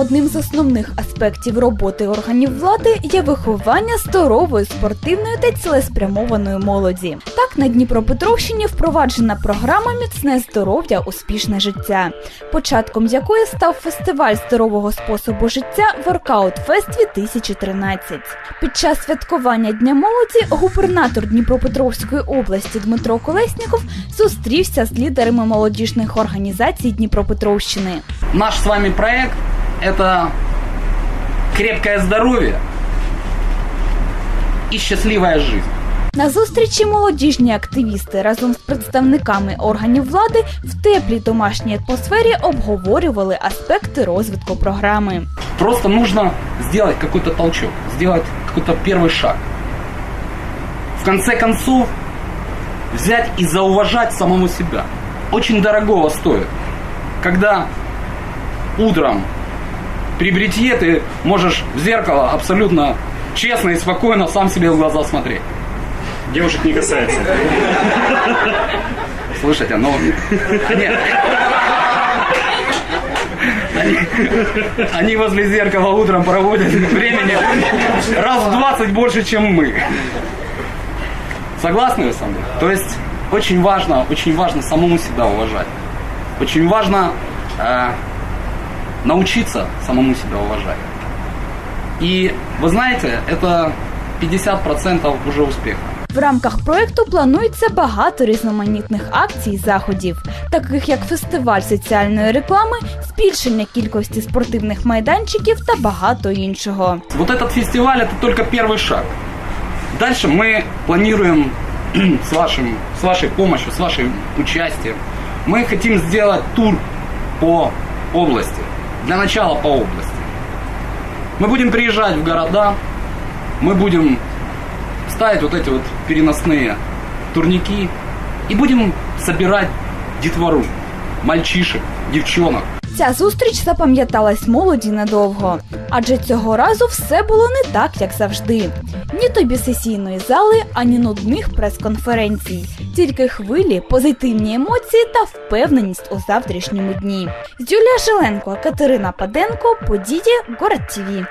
одним з основних аспектів роботи органів влади є виховання здорової, спортивної та цілеспрямованої молоді. Так на Дніпропетровщині впроваджена програма Міцне здоров'я, успішне життя, початком якої став фестиваль здорового способу життя Воркаут Фест 2013. Під час святкування Дня молоді губернатор Дніпропетровської області Дмитро Колесніков зустрівся з лідерами молодіжних організацій Дніпропетровщини. Наш с вами проект – это крепкое здоровье и счастливая жизнь. На зустрічі молодіжні активісти разом з представниками органів влади в теплій домашній атмосфері обговорювали аспекти розвитку програми. Просто нужно сделать какой-то толчок, сделать какой-то первый шаг. В конце концов, взять и зауважать самому себя. Очень дорогого стоит, когда утром при бритье ты можешь в зеркало абсолютно честно и спокойно сам себе в глаза смотреть. Девушек не касается. Слушайте, ну... Нет. Они, они возле зеркала утром проводят времени раз в 20 больше, чем мы. Согласны вы со мной? То есть очень важно, очень важно самому себя уважать. Очень важно э, научиться самому себя уважать. И вы знаете, это 50% уже успеха. В рамках проекту планується багато різноманітних акцій і заходів, таких як фестиваль соціальної реклами, збільшення кількості спортивних майданчиків та багато іншого. Вот этот фестиваль это только первый шаг. Дальше мы планируем с, вашим, с вашей помощью, с вашим участием, мы хотим сделать тур по области. Для начала по области. Мы будем приезжать в города, мы будем ставить вот эти вот переносные турники и будем собирать детвору, мальчишек, девчонок, Ця зустріч запам'яталась молоді надовго, адже цього разу все було не так, як завжди. Ні тобі сесійної зали, ані нудних прес-конференцій, тільки хвилі, позитивні емоції та впевненість у завтрашньому дні. Юлія Жиленко, Катерина Паденко, події Город ТІВІ.